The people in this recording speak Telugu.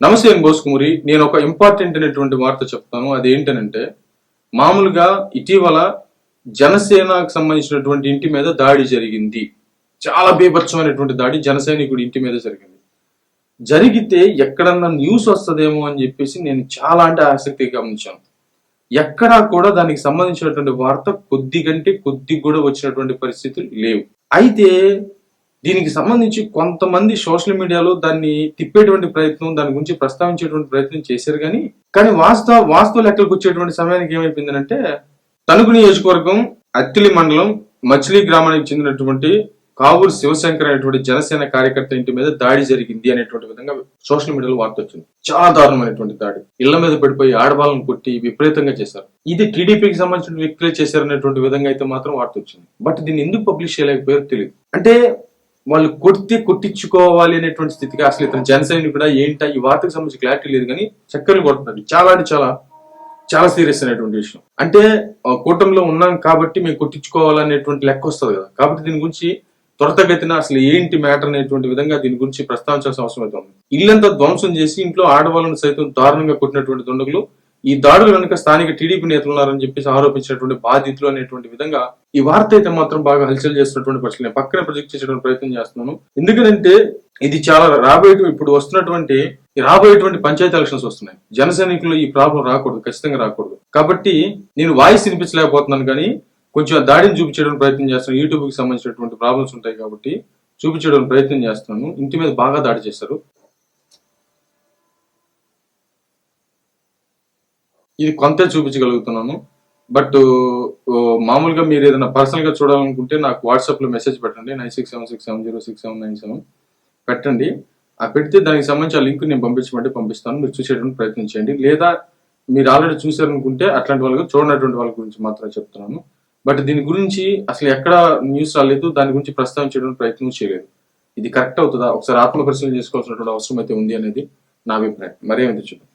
నమస్తే ఎన్ నేను ఒక ఇంపార్టెంట్ అనేటువంటి వార్త చెప్తాను. అదేంటనంటే మామూలుగా ఇటీవల జనసేనకు సంబంధించినటువంటి ఇంటి మీద దాడి జరిగింది. చాలా బీభత్సమైనటువంటి దాడి జనసైనికుడి ఇంటి మీద జరిగింది. జరిగితే ఎక్కడన్నా న్యూస్ వస్తుందేమో అని చెప్పేసి నేను చాలా అంటే ఆసక్తిగా గమనించాను. ఎక్కడా కూడా దానికి సంబంధించినటువంటి వార్త కొద్ది కంటే కొద్ది కూడా వచ్చినటువంటి పరిస్థితులు లేవు. అయితే దీనికి సంబంధించి కొంతమంది సోషల్ మీడియాలో దాన్ని తిప్పేటువంటి ప్రయత్నం దాని గురించి ప్రస్తావించేటువంటి ప్రయత్నం చేశారు కానీ కానీ వాస్తవ వాస్తవ లెక్కలకు వచ్చేటువంటి సమయానికి ఏమైపోయిందంటే తణుకు నియోజకవర్గం అత్తిలి మండలం మచిలీ గ్రామానికి చెందినటువంటి కావూరు శివశంకర్ అనేటువంటి జనసేన కార్యకర్త ఇంటి మీద దాడి జరిగింది అనేటువంటి విధంగా సోషల్ మీడియాలో వార్త వచ్చింది. చాలా దారుణమైనటువంటి దాడి. ఇళ్ళ మీద పడిపోయి ఆడవాళ్ళను కొట్టి విపరీతంగా చేశారు. ఇది టీడీపీకి సంబంధించిన వ్యక్తులే చేశారనేటువంటి విధంగా అయితే మాత్రం వార్త వచ్చింది. బట్ దీన్ని ఎందుకు పబ్లిష్ చేయలేకపోయారో తెలియదు అంటే వాళ్ళు కొడితే కొట్టించుకోవాలి అనేటువంటి స్థితికి అసలు ఇతను జనసేన కూడా ఏంటా ఈ వార్తకు సంబంధించి క్లారిటీ లేదు కానీ చక్కర్లు కొడుతున్నారు. చాలా అంటే చాలా చాలా సీరియస్ అనేటువంటి విషయం. అంటే ఆ, కూటమిలో ఉన్నాం కాబట్టి మేము కొట్టించుకోవాలనేటువంటి లెక్క వస్తుంది కదా. కాబట్టి దీని గురించి త్వరతగతిన అసలు ఏంటి మ్యాటర్ అనేటువంటి విధంగా దీని గురించి ప్రస్తావించాల్సిన అవసరం అయితే ఉంది. ఇల్లంతా ధ్వంసం చేసి ఇంట్లో ఆడవాళ్ళను సైతం దారుణంగా కొట్టినటువంటి దుండగులు ఈ దాడులు వెనుక స్థానిక టీడీపీ నేతలు ఉన్నారని చెప్పేసి ఆరోపించినటువంటి బాధితులు అనేటువంటి విధంగా ఈ వార్త అయితే మాత్రం బాగా హల్చల్ చేస్తున్నటువంటి పరిస్థితి నేను పక్కన ప్రొజెక్ట్ చేసేటువంటి ప్రయత్నం చేస్తున్నాను. ఎందుకంటే ఇది చాలా రాబోయే ఇప్పుడు వస్తున్నటువంటి రాబోయేటువంటి పంచాయతీ ఎలక్షన్స్ వస్తున్నాయి. జన సైనికులు ఈ ప్రాబ్లం రాకూడదు ఖచ్చితంగా రాకూడదు. కాబట్టి నేను వాయిస్ వినిపించలేకపోతున్నాను కానీ కొంచెం దాడిని చూపించడానికి ప్రయత్నం చేస్తున్నాను. యూట్యూబ్కి సంబంధించినటువంటి ప్రాబ్లమ్స్ ఉంటాయి కాబట్టి చూపించడానికి ప్రయత్నం చేస్తున్నాను. ఇంటి మీద బాగా దాడి చేశారు. ఇది కొంత చూపించగలుగుతున్నాను. బట్ మామూలుగా మీరు ఏదైనా పర్సనల్గా చూడాలనుకుంటే నాకు వాట్సాప్లో మెసేజ్ పెట్టండి. Nine six seven six seven zero six seven nine seven పెట్టండి. ఆ పెడితే దానికి సంబంధించి ఆ లింక్ నేను పంపించమంటే పంపిస్తాను. మీరు చూసేటువంటి ప్రయత్నం చేయండి. లేదా మీరు ఆల్రెడీ చూసారనుకుంటే అట్లాంటి వాళ్ళకి చూడనటువంటి వాళ్ళ గురించి మాత్రమే చెప్తున్నాను. బట్ దీని గురించి అసలు ఎక్కడ న్యూస్ రాలేదు. దాని గురించి ప్రస్తావించడానికి ప్రయత్నం చేయలేదు. ఇది కరెక్ట్ అవుతుందా? ఒకసారి ఆత్మ పరిశీలన చేసుకోవాల్సినటువంటి అవసరం అయితే ఉంది అనేది నా అభిప్రాయం. మరేమైతే చూడండి